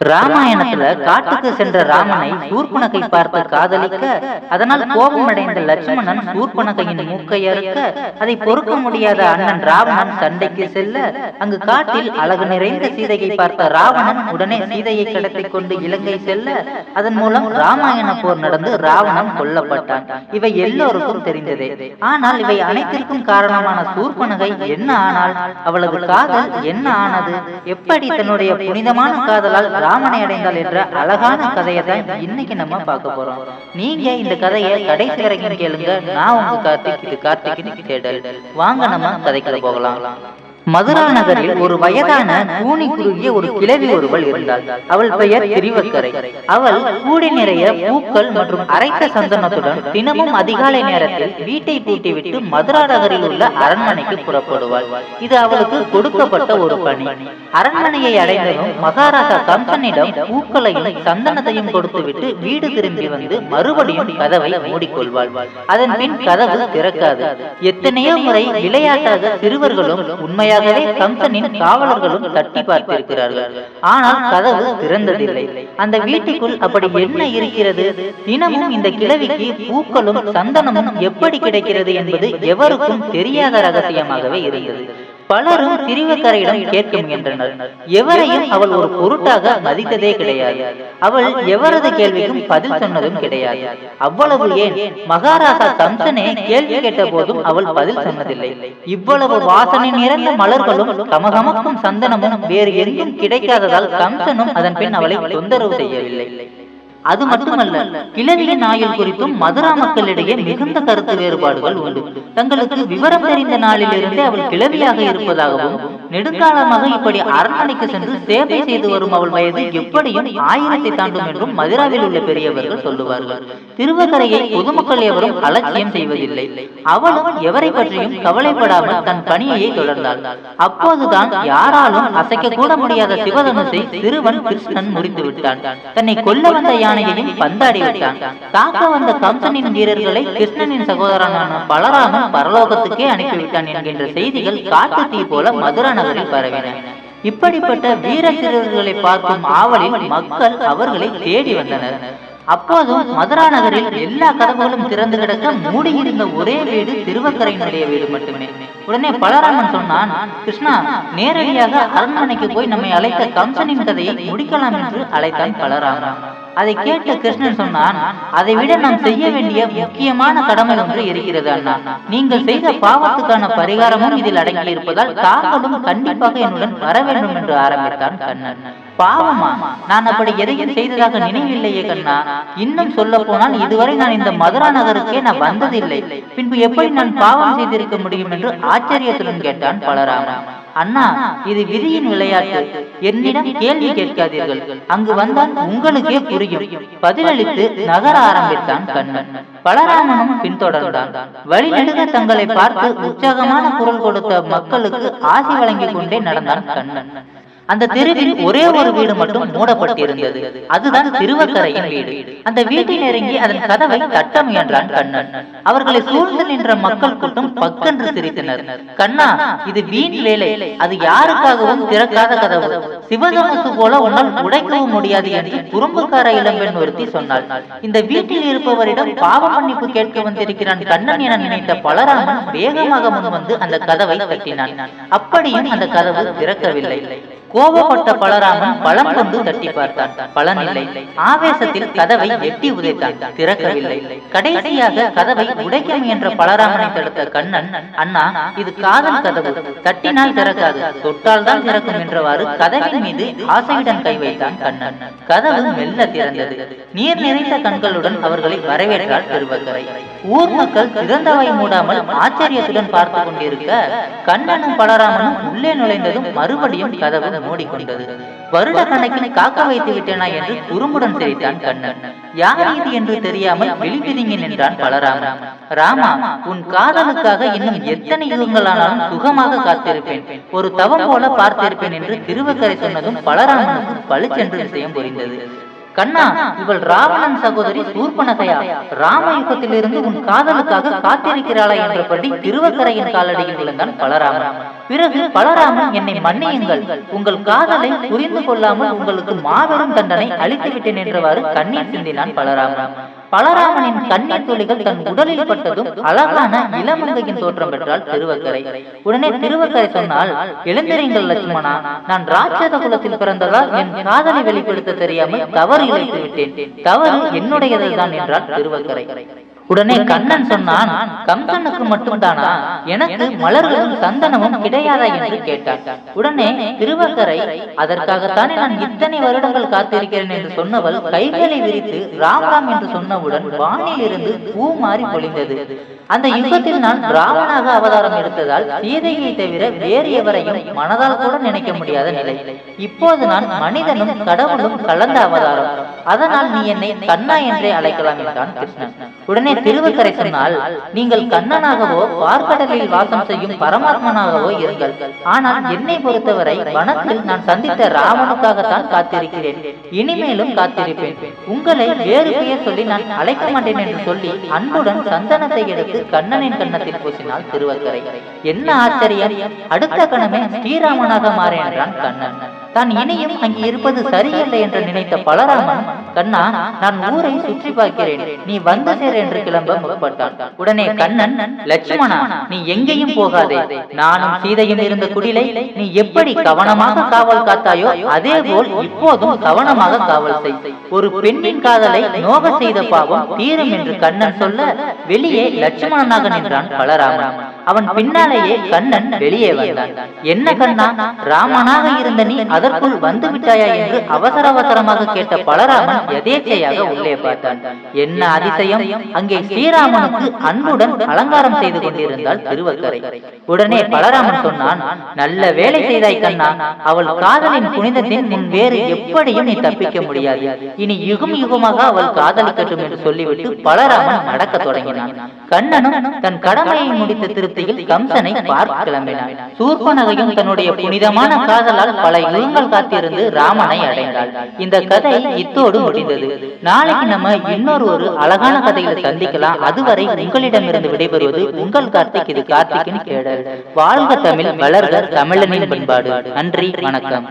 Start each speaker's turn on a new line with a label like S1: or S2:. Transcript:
S1: ராமாயணத்துல காட்டுக்கு சென்ற ராமனை சூர்பனகை பார்த்து காதலிக்க அதனால் கோபமடைந்த லட்சுமணன் சூர்பனகையின் மூக்கை அறுக்க அதை பொறுக்க முடியாத அண்ணன் ராவணன் சண்டைக்கு செல்ல அங்கு காட்டில் அழகு நிறைந்த சீதையை பார்த்த ராவணன் உடனே சீதையை கடத்திக் கொண்டு இலங்கை செல்ல அதன் மூலம் ராமாயண போர் நடந்து ராவணன் கொல்லப்பட்டான். இவை எல்லோருக்கும் தெரிந்ததே. ஆனால் இவை அனைத்திற்கும் காரணமான சூர்பனகை என்ன ஆனாள் அவளது காதல் என்ன ஆனது? எப்படி தன்னுடைய புனிதமான காதலால் ராமனை அடைந்தாள் என்ற அழகான கதையை தான் இன்னைக்கு நம்ம பார்க்க போறோம். நீங்க இந்த கதையை கடைசி வரைக்கும் கேளுங்க. நான் உங்க கார்த்திக் இது கார்த்திக் தேடல் வாங்க நம்ம கதைக்குள்ள போகலாம். மதுரா நகரில் ஒரு வயதான கூனி குறுகிய ஒரு கிழவி ஒருவள் இருந்தாள். அவள் பெயர் திரிவக்கரை. அவள் கூடை நிறைய பூக்கள் மற்றும் அரைத்த சந்தனத்துடன் தினமும் அதிகாலை நேரத்தில் வீட்டை பூட்டிவிட்டு மதுரா நகரில் உள்ள அரண்மனைக்கு புறப்படுவாள். இது அவளுக்கு கொடுக்கப்பட்ட ஒரு பணி. அரண்மனையை அடைந்ததும் மகாராஜா கம்பனிடம் பூக்களையும் சந்தனத்தையும் கொடுத்துவிட்டு வீடு திரும்பி வந்து மறுபடியும் கதவை மூடிக்கொள்வாள். அதன் பின் கதவு திறக்காது. எத்தனையோ முறை விளையாட்டாக சிறுவர்களும் உண்மையாகவே கம்சனின் காவலர்களும் தட்டி பார்த்திருக்கிறார்கள். ஆனால் கதவு திறந்ததில்லை. அந்த வீட்டுக்குள் அப்படி என்ன இருக்கிறது? தினமும் இந்த கிழவிக்கு பூக்களும் சந்தனமும் எப்படி கிடைக்கிறது என்பது எவருக்கும் தெரியாத ரகசியமாகவே இருந்தது. பலரும் திரிவக்கரையிடம் கேட்க முயன்றனர் எவரையும் அவள் ஒரு பொருட்டாக மதித்ததே கிடையாது. அவள் எவரது கேள்விக்கும் பதில் சொன்னதும் கிடையாது. அவ்வளவு ஏன்? மகாராஜா கம்சனே கேள்வி கேட்ட போதும் அவள் பதில் சொன்னதில்லை. இவ்வளவு வாசனை நிறைந்த மலர்களும் கமகமக்கும் சந்தனமும் வேறு எங்கும் கிடைக்காததால் கம்சனும் அதன் பின் அவளை தொந்தரவு செய்யவில்லை. அது மட்டுமல்ல கிழவியின் ஆயுள் குறித்தும் மதுரா மக்களிடையே மிகுந்த கருத்து வேறுபாடுகள் உண்டு. தங்களுக்கு விவரம் தெரிந்த நாளிலிருந்தே அவள் கிழவியாக இருப்பதாகவும் நெடுங்காலமாக இப்படி அரண்மனைக்கு சென்று சேவை செய்து வரும் அவள் வயது எப்படியும் ஆயிரத்தை தாண்டும் என்றும் மதுராவில் உள்ள பெரியவர்கள் சொல்லுவார்கள். திருவக்கரையை பொதுமக்கள் எவரும் அலட்சியம் செய்வதில்லை. அவளும் எவரை பற்றியும் கவலைப்படாமல் தன் பணியை தொடர்ந்தாள். அப்போதுதான் யாராலும் அசைக்க கூட முடியாத சிவதனுசை சிறுவன் கிருஷ்ணன் முடித்து விட்டான் தன்னை கொல்ல வந்த யானையையும் பந்தாடி விட்டான் காக்க வந்த கம்சனின் வீரர்களை கிருஷ்ணனின் சகோதரனான பலராமன் பரலோகத்துக்கே அனுப்பிவிட்டான் என்கின்ற செய்திகள் காட்டு தீ போல மதுரா நகரில் பரவின. இப்படிப்பட்ட வீர சிறுவர்களை பார்க்கும் ஆவலில் மக்கள் அவர்களை தேடி வந்தனர். அப்போதும் மதுரா நகரில் எல்லா கதவுகளும் திறந்து கிடக்க மூடியிருந்த ஒரே வீடு திருவக்கரையினுடைய வீடு மட்டுமே. உடனே பலராமன் சொன்னான் கிருஷ்ணா நேரடியாக அரண்மனைக்கு போய் நம்மை அழைத்த கம்சனின் கதையை முடிக்கலாம் என்று அழைத்தான் பலராமன். அதை கேட்ட கிருஷ்ணன் சொன்னான் அதை விட நாம் செய்ய வேண்டிய முக்கியமான கடமை ஒன்று இருக்கிறது அண்ணா. நீங்கள் செய்த பாவத்துக்கான பரிகாரமும் இதில் அடங்கி இருப்பதால் தாங்களும் கண்டிப்பாக என்னுடன் வர வேண்டும் என்று ஆரம்பித்தான் கண்ணன். பாவமா? நான் அப்படி எதையும் செய்ததாக நினைவில்லையே கண்ணா. இன்னும் சொல்ல போனால் இதுவரை நான் இந்த மதுரா நகருக்கே நான் வந்ததில்லை. பின்பு எப்படி நான் பாவம் செய்திருக்க முடியும் என்று ஆச்சரியத்துடன் கேட்டான் பலராமன். அண்ணா இது விதியின் விளையாட்டு. என்னிடம் கேள்வி கேட்காதீர்கள். அங்கு வந்தால் உங்களுக்கே புரியும். பதிலளித்து நகர ஆரம்பித்தான் கண்ணன். பலராமனும் பின்தொடர்ந்தான். வழிநெடுக தங்களை பார்த்து உற்சாகமான குரல் கொடுத்த மக்களுக்கு ஆசி வழங்கிக் கொண்டே நடந்தான் கண்ணன். அந்த தெருவில் ஒரே ஒரு வீடு மட்டும் மூடப்பட்டிருந்தது. அதுதான் திருவக்கரையின் வீடு. அந்த வீட்டை நெருங்கி அதன் கதவை தட்ட முயன்றான் கண்ணன். அவர்களை சூழ்ந்து நின்ற மக்கள் கூட்டம் பக்கென்று சிரித்தனர். கண்ணா இது வீண் வேலை. அது யாருக்காகவும் திறக்காத கதவு. சிவதனுசு போல உன்னால் உடைக்கவும் முடியாது என்று குறும்புக்கார இளம்பெண் ஒருத்தி சொன்னாள். இந்த வீட்டில் இருப்பவரிடம் பாவ மன்னிப்பு கேட்க வந்திருக்கிறான் கண்ணன் என நினைத்த பலராமன் வேகமாக முன் வந்து அந்த கதவை தட்டினான் அப்படியும் அந்த கதவு திறக்கவில்லை கோபப்பட்ட பலராமன் பலம் கொண்டு தட்டி பார்த்தான். பலன் இல்லை. ஆவேசத்தில் கதவை எட்டி உதைத்தான். திறக்கவில்லை. கடைசியாக கதவை உடைக்க முயன்ற பலராமனை தடுத்த கண்ணன் அண்ணா இது காதல் கதவு. தட்டினால் திறக்காது. தொட்டால் தான் திறக்கும் என்றவாறு கதவின் மீது ஆசையுடன் கை வைத்தான் கண்ணன். கதவு மெல்ல திறந்தது. நீர் நிறைந்த கண்களுடன் அவர்களை வரவேற்றார் திருவக்கரை. ஊர் மக்கள் திறந்தவை மூடாமல் ஆச்சரியத்துடன் பார்த்து கொண்டிருக்க கண்ணனும் பலராமனும் உள்ளே நுழைந்ததும் மறுபடியும் கதவு மூடிக்கொண்டது. வருட கணக்கில் காக்க வைத்து விட்டேனா என்று குறும்புடன் சிரித்தான் கண்ணன். யார் இது என்று தெரியாமல் விழிபிதுங்கி நின்றான் பலராமன். ராமா உன் காதலுக்காக இன்னும் எத்தனை யுகங்களானாலும் சுகமாக காத்திருப்பேன். ஒரு தவம் போல பார்த்திருப்பேன் என்று திருவக்கரை சொன்னதும் பலராமனுக்கு பளிச்சென்று விஷயம் புரிந்தது. கண்ணா இவள் ராவணன் சகோதரி சூர்பனகையா? ராமயுகத்திலிருந்து உன் காதலுக்காக காத்திருக்கிறாளா என்றபடி திருவக்கரையின் காலடியில் விழுந்தான் பலராமன். பிறகு பலராமன் என்னை மன்னியுங்கள். உங்கள் காதலை புரிந்து கொள்ளாமல் உங்களுக்கு மாபெரும் தண்டனை அளித்து விட்டேன் என்றவாறு கண்ணீர் சிந்தினான் பலராமன். பலராமனின் கண்ணீர் துளிகள் தன் உடலில் பட்டதும் அழகான இளமங்கையின் தோற்றம் பெற்றால் திருவக்கரை. உடனே திருவக்கரை சொன்னால் எழுந்திரீங்கள் லட்சுமணா நான் ராட்சத குலத்தில் பிறந்ததால் என் காதலை வெளிப்படுத்த தெரியாமல் தவறு இழைத்து விட்டேன் தவறு என்னுடையதைதான் என்றால் திருவக்கரை. உடனே கண்ணன் சொன்னான் கம்சனுக்கு மட்டும்தானா? எனக்கு மலர்களும் சந்தனமும் கிடையாதா என்று கேட்டான். உடனே திருவக்கரை அதற்காகத்தானே நான் இத்தனை வருடங்கள் காத்திருக்கிறேன் என்று சொன்னவள் கைகளை விரித்து ராம் ராம் என்று சொன்னவுடன் வானில் இருந்து பூ மாறி பொழிந்தது. அந்த யுகத்தில் நான் ராமனாக அவதாரம் எடுத்ததால் சீதையை தவிர வேறு எவரையும் மனதால் கூட நினைக்க முடியாத நிலை. இப்போது நான் மனிதனும் கடவுளும் கலந்த அவதாரம். அதனால் நீ என்னை கண்ணா என்றே அழைக்கலாம் என்றான் கிருஷ்ணன். உடனே திருவக்கரை சொன்னால் நீங்கள் கண்ணனாகவோ பார்க்கடலில் வாசம் செய்யும் பரமாத்மனாகவோ இருங்கள். ஆனால் என்னை பொறுத்தவரை வனத்தில் நான் சந்தித்த ராமனுக்காகத்தான் காத்திருக்கிறேன். இனிமேலும் காத்திருப்பேன். உங்களை வேறு பெயர் சொல்லி நான் அழைக்க மாட்டேன் என்று சொல்லி அன்புடன் சந்தனத்தை எடுத்து கண்ணனின் கன்னத்தில் பூசினால் திருவக்கரை என்ன ஆச்சரியம்? அடுத்த கணமே ஸ்ரீராமனாக மாறேன் என்றான் கண்ணன். தான் இனியும் அங்கே இருப்பது சரியல்ல என்று நினைத்த பலராமன் கண்ணா நான் ஊரை சுற்றி பார்க்கிறேன். நீ வந்து சேர் என்று கிளம்ப முற்பட்டான். உடனே கண்ணன் லட்சுமணா நீ எங்கேயும் போகாதே. நானும் சீதையும் இருந்த குடிலை நீ எப்படி கவனமாக காவல் காத்தாயோ அதே போல் இப்போதும் கவனமாக காவல் செய். ஒரு பெண்ணின் காதலை நோக செய்த பாவம் தீரும் என்று கண்ணன் சொல்ல வெளியே லட்சுமணனாக நின்றான் பலராமன். அவன் பின்னாலேயே கண்ணன் வெளியே வந்தான். என்ன கண்ணா? ராமனாக இருந்த நீ அதற்குள் வந்து விட்டாயா என்று அவசர அவசரமாக கேட்ட பலராமன் எதேச்சையாக உள்ளே பார்த்தான். என்ன அதிசயம்? அங்கே ஸ்ரீராமனுக்கு அன்புடன் அலங்காரம் செய்து கொண்டிருந்தாள் திருவக்கரை. உடனே பலராமன் சொன்னான் நல்ல வேலை செய்தாய் கண்ணா. அவள் காதலின் புனிதத்தின் முன் வேறு எப்படியும் நீ தப்பிக்க முடியாது. இனி யுகம் யுகமாக அவள் காதலிக்கட்டும் என்று சொல்லிவிட்டு பலராமன் நடக்க தொடங்கினான். கண்ணனும் தன் கடமையை முடித்த திசையில் கம்சனை பார்க்க கிளம்பினான் சூர்பனகையும் தன்னுடைய புனிதமான காதலால் பல யுகங்கள் காத்திருந்து ராமனை அடைந்தாள். இந்த கதை இத்தோடு முடிந்தது. நாளைக்கு நம்ம இன்னொரு ஒரு அழகான கதையில சந்திக்கலாம். அதுவரை உங்களிடமிருந்து விடைபெறுவது உங்கள் கார்த்திக் இது கார்த்திகின் கேடல். வாழ்க தமிழ் வளர்க தமிழனின் பண்பாடு. நன்றி வணக்கம்.